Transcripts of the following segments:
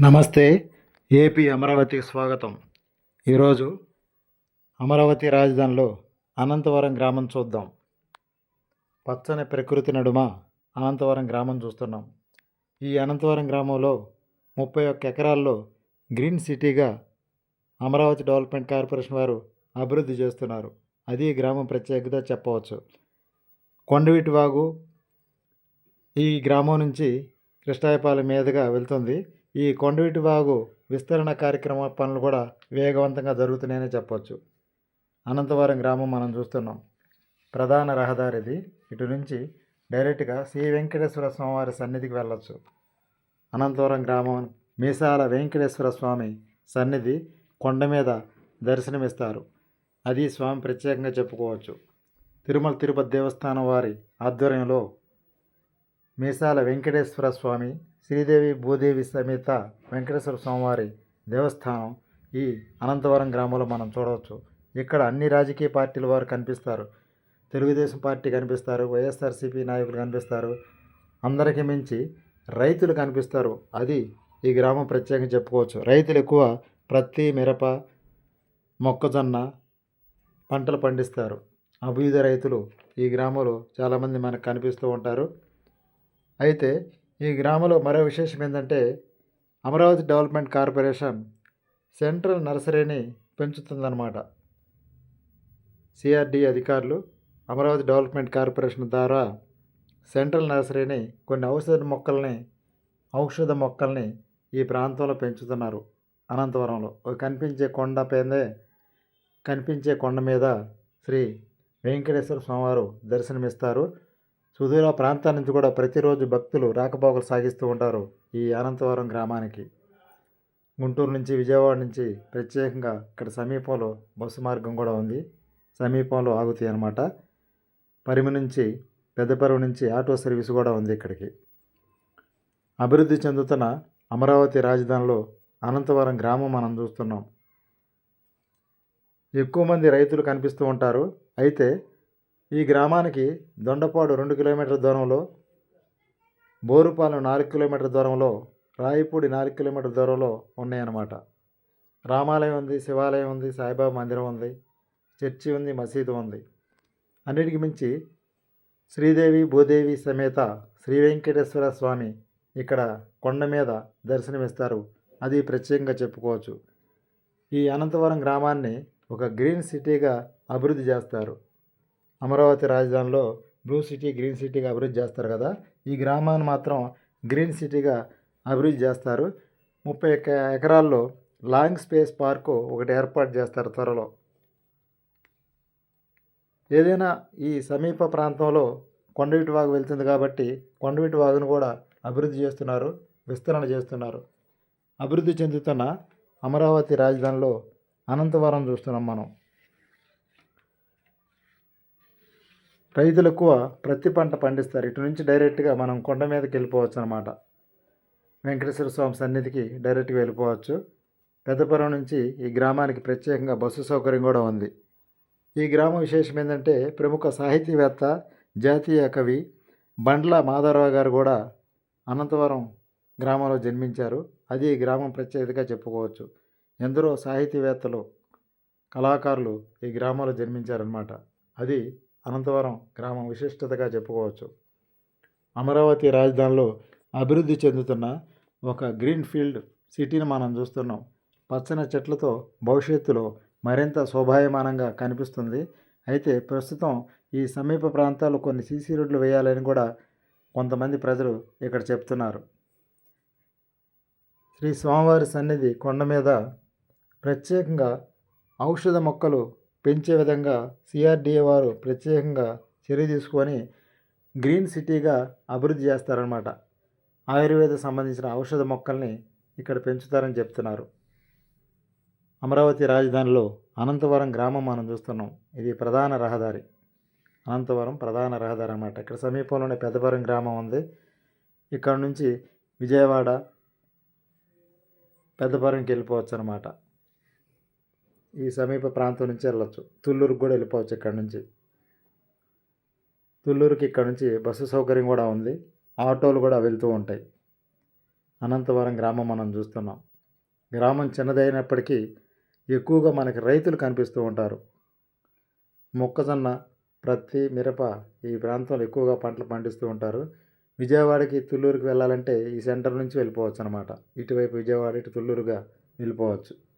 నమస్తే ఏపీ అమరావతికి స్వాగతం. ఈరోజు అమరావతి రాజధానిలో అనంతవరం గ్రామం చూద్దాం. పచ్చని ప్రకృతి నడుమ అనంతవరం గ్రామం చూస్తున్నాం. ఈ అనంతవరం గ్రామంలో ముప్పై ఒక్క ఎకరాల్లో గ్రీన్ సిటీగా అమరావతి డెవలప్మెంట్ కార్పొరేషన్ వారు అభివృద్ధి చేస్తున్నారు. అది గ్రామం ప్రత్యేకత చెప్పవచ్చు. కొండవీటి వాగు ఈ గ్రామం నుంచి కృష్ణాయపాలెం మీదుగా వెళ్తుంది. ఈ కొండవీటి వాగు విస్తరణ కార్యక్రమ పనులు కూడా వేగవంతంగా జరుగుతున్నాయని చెప్పవచ్చు అనంతవరం గ్రామం మనం చూస్తున్నాం. ప్రధాన రహదారిది. ఇటు నుంచి డైరెక్ట్గా శ్రీ వెంకటేశ్వర స్వామివారి సన్నిధికి వెళ్ళొచ్చు. అనంతవరం గ్రామం మీసాల వెంకటేశ్వర స్వామి సన్నిధి కొండ మీద దర్శనమిస్తారు. అది స్వామి ప్రత్యేకంగా చెప్పుకోవచ్చు. తిరుమల తిరుపతి దేవస్థానం వారి ఆధ్వర్యంలో మీసాల వెంకటేశ్వర స్వామి శ్రీదేవి భూదేవి సమేత వెంకటేశ్వర స్వామివారి దేవస్థానం ఈ అనంతవరం గ్రామంలో మనం చూడవచ్చు. ఇక్కడ అన్ని రాజకీయ పార్టీల వారు కనిపిస్తారు. తెలుగుదేశం పార్టీ కనిపిస్తారు. వైఎస్ఆర్సీపీ నాయకులు కనిపిస్తారు. అందరికీ మించి రైతులు కనిపిస్తారు. అది ఈ గ్రామం ప్రత్యేకంగా చెప్పుకోవచ్చు. రైతులు ఎక్కువ ప్రతి మిరప మొక్కజొన్న పంటలు పండిస్తారు. అభివృద్ధి రైతులు ఈ గ్రామంలో చాలామంది మనకు కనిపిస్తూ ఉంటారు. అయితే ఈ గ్రామంలో మరో విశేషం ఏంటంటే అమరావతి డెవలప్మెంట్ కార్పొరేషన్ సెంట్రల్ నర్సరీని పెంచుతుందన్నమాట. సిఆర్డి అధికారులు అమరావతి డెవలప్మెంట్ కార్పొరేషన్ ద్వారా సెంట్రల్ నర్సరీని కొన్ని ఔషధ మొక్కల్ని ఔషధ మొక్కల్ని ఈ ప్రాంతంలో పెంచుతున్నారు అనంతవరంలో. కనిపించే కొండ పేదే కనిపించే కొండ మీద శ్రీ వెంకటేశ్వర స్వామివారు దర్శనమిస్తారు. సుదూర ప్రాంతాల నుంచి కూడా ప్రతిరోజు భక్తులు రాకపోకలు సాగిస్తూ ఉంటారు ఈ అనంతవరం గ్రామానికి. గుంటూరు నుంచి విజయవాడ నుంచి ప్రత్యేకంగా ఇక్కడ సమీపంలో బస్సు మార్గం కూడా ఉంది. సమీపంలో ఆగుతాయి అన్నమాట. పరిమి నుంచి పెద్దపరువు నుంచి ఆటో సర్వీస్ కూడా ఉంది ఇక్కడికి. అభివృద్ధి చెందుతున్న అమరావతి రాజధానిలో అనంతవరం గ్రామం మనం చూస్తున్నాం. ఎక్కువ మంది రైతులు కనిపిస్తూ ఉంటారు. అయితే ఈ గ్రామానికి దొండపాడు రెండు కిలోమీటర్ల దూరంలో బోరుపాలెం నాలుగు కిలోమీటర్ల దూరంలో రాయపూడి నాలుగు కిలోమీటర్ల దూరంలో ఉన్నాయన్నమాట. రామాలయం ఉంది శివాలయం ఉంది సాయిబాబా మందిరం ఉంది చర్చి ఉంది మసీదు ఉంది. అన్నిటికి మించి శ్రీదేవి భూదేవి సమేత శ్రీ వెంకటేశ్వర స్వామి ఇక్కడ కొండ మీద దర్శనమిస్తారు. అది ప్రత్యేకంగా చెప్పుకోవచ్చు. ఈ అనంతవరం గ్రామాన్ని ఒక గ్రీన్ సిటీగా అభివృద్ధి చేస్తారు. అమరావతి రాజధానిలో బ్లూ సిటీ గ్రీన్ సిటీగా అభివృద్ధి చేస్తారు కదా. ఈ గ్రామాన్ని మాత్రం గ్రీన్ సిటీగా అభివృద్ధి చేస్తారు. ముప్పై ఒక్క ఎకరాల్లో లాంగ్ స్పేస్ పార్కు ఒకటి ఏర్పాటు చేస్తారు త్వరలో. ఏదైనా ఈ సమీప ప్రాంతంలో కొండవిటి వాగు వెళ్తుంది కాబట్టి కొండవిటి వాగును కూడా అభివృద్ధి చేస్తున్నారు విస్తరణ చేస్తున్నారు. అభివృద్ధి చెందుతున్న అమరావతి రాజధానిలో అనంతవరం చూస్తున్నాం మనం. రైతులు ఎక్కువ ప్రతి పంట పండిస్తారు. ఇటు నుంచి డైరెక్ట్గా మనం కొండ మీదకి వెళ్ళిపోవచ్చు అనమాట వెంకటేశ్వర స్వామి సన్నిధికి డైరెక్ట్గా వెళ్ళిపోవచ్చు. పెద్దపురం నుంచి ఈ గ్రామానికి ప్రత్యేకంగా బస్సు సౌకర్యం కూడా ఉంది. ఈ గ్రామం విశేషం ఏంటంటే ప్రముఖ సాహితీవేత్త జాతీయ కవి బండ్ల మాధవరావు గారు కూడా అనంతవరం గ్రామంలో జన్మించారు. అది ఈ గ్రామం ప్రత్యేకతగా చెప్పుకోవచ్చు. ఎందరో సాహితీవేత్తలు కళాకారులు ఈ గ్రామంలో జన్మించారనమాట. అది అనంతవరం గ్రామం విశిష్టతగా చెప్పుకోవచ్చు. అమరావతి రాజధానిలో అభివృద్ధి చెందుతున్న ఒక గ్రీన్ ఫీల్డ్ సిటీని మనం చూస్తున్నాం. పచ్చని చెట్లతో భవిష్యత్తులో మరింత శోభాయమానంగా కనిపిస్తుంది. అయితే ప్రస్తుతం ఈ సమీప ప్రాంతాలు కొన్ని సీసీ రోడ్లు వేయాలని కూడా కొంతమంది ప్రజలు ఇక్కడ చెప్తున్నారు. శ్రీ స్వామివారి సన్నిధి కొండ మీద ప్రత్యేకంగా ఔషధ మొక్కలు పెంచే విధంగా సిఆర్డీఏ వారు ప్రత్యేకంగా చర్య తీసుకొని గ్రీన్ సిటీగా అభివృద్ధి చేస్తారనమాట ఆయుర్వేద సంబంధించిన ఔషధ మొక్కల్ని ఇక్కడ పెంచుతారని చెప్తున్నారు. అమరావతి రాజధానిలో అనంతవరం గ్రామం మనం చూస్తున్నాం. ఇది ప్రధాన రహదారి. అనంతవరం ప్రధాన రహదారి అన్నమాట. ఇక్కడ సమీపంలోనే పెద్దపురం గ్రామం ఉంది. ఇక్కడ నుంచి విజయవాడ పెద్దపురంకి వెళ్ళిపోవచ్చు అనమాట ఈ సమీప ప్రాంతం నుంచి వెళ్ళొచ్చు. తుళ్ళూరుకి కూడా వెళ్ళిపోవచ్చు ఇక్కడ నుంచి. తుళ్ళూరుకి ఇక్కడ నుంచి బస్సు సౌకర్యం కూడా ఉంది. ఆటోలు కూడా వెళ్తూ ఉంటాయి. అనంతవరం గ్రామం మనం చూస్తున్నాం. గ్రామం చిన్నదైనప్పటికీ ఎక్కువగా మనకి రైతులు కనిపిస్తూ ఉంటారు. మొక్కజొన్న ప్రత్తి మిరప ఈ ప్రాంతంలో ఎక్కువగా పంటలు పండిస్తూ ఉంటారు. విజయవాడకి తుళ్ళూరుకి వెళ్ళాలంటే ఈ సెంటర్ నుంచి వెళ్ళిపోవచ్చు అనమాట ఇటువైపు విజయవాడ ఇటు తుళ్ళూరుగా వెళ్ళిపోవచ్చు.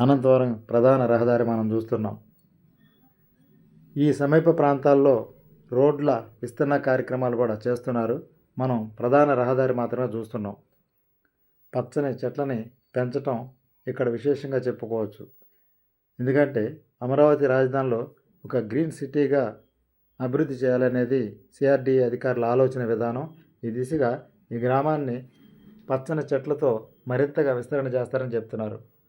అనంతవరం ప్రధాన రహదారి మనం చూస్తున్నాం. ఈ సమీప ప్రాంతాల్లో రోడ్ల విస్తరణ కార్యక్రమాలు కూడా చేస్తున్నారు. మనం ప్రధాన రహదారి మాత్రమే చూస్తున్నాం. పచ్చని చెట్లని పెంచటం ఇక్కడ విశేషంగా చెప్పుకోవచ్చు. ఎందుకంటే అమరావతి రాజధానిలో ఒక గ్రీన్ సిటీగా అభివృద్ధి చేయాలనేది సిఆర్డీఏ అధికారుల ఆలోచన విధానం. ఈ దిశగా ఈ గ్రామాన్ని పచ్చని చెట్లతో మరింతగా విస్తరణ చేస్తారని చెప్తున్నారు.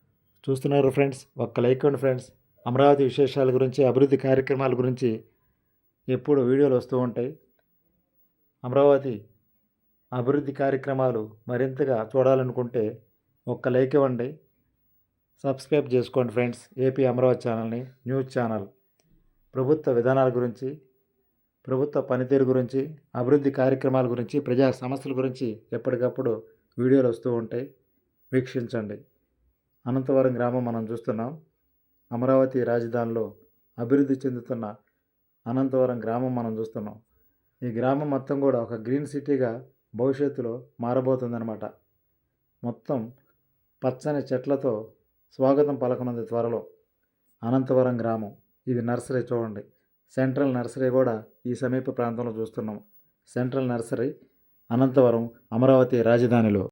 చూస్తున్నారు ఫ్రెండ్స్. ఒక్క లైక్ ఇవ్వండి ఫ్రెండ్స్. అమరావతి విశేషాల గురించి అభివృద్ధి కార్యక్రమాల గురించి ఎప్పుడు వీడియోలు వస్తూ ఉంటాయి. అమరావతి అభివృద్ధి కార్యక్రమాలు మరింతగా చూడాలనుకుంటే ఒక్క లైక్ ఇవ్వండి. సబ్స్క్రైబ్ చేసుకోండి ఫ్రెండ్స్. ఏపీ అమరావతి ఛానల్ని న్యూస్ ఛానల్. ప్రభుత్వ విధానాల గురించి ప్రభుత్వ పనితీరు గురించి అభివృద్ధి కార్యక్రమాల గురించి ప్రజా సమస్యల గురించి ఎప్పటికప్పుడు వీడియోలు వస్తూ ఉంటాయి. వీక్షించండి. అనంతవరం గ్రామం మనం చూస్తున్నాం. అమరావతి రాజధానిలో అభివృద్ధి చెందుతున్న అనంతవరం గ్రామం మనం చూస్తున్నాం. ఈ గ్రామం మొత్తం కూడా ఒక గ్రీన్ సిటీగా భవిష్యత్తులో మారబోతుందన్నమాట. మొత్తం పచ్చని చెట్లతో స్వాగతం పలకనుంది త్వరలో. అనంతవరం గ్రామం. ఇది నర్సరీ చూడండి. సెంట్రల్ నర్సరీ కూడా ఈ సమీప ప్రాంతంలో చూస్తున్నాం. సెంట్రల్ నర్సరీ అనంతవరం అమరావతి రాజధానిలో.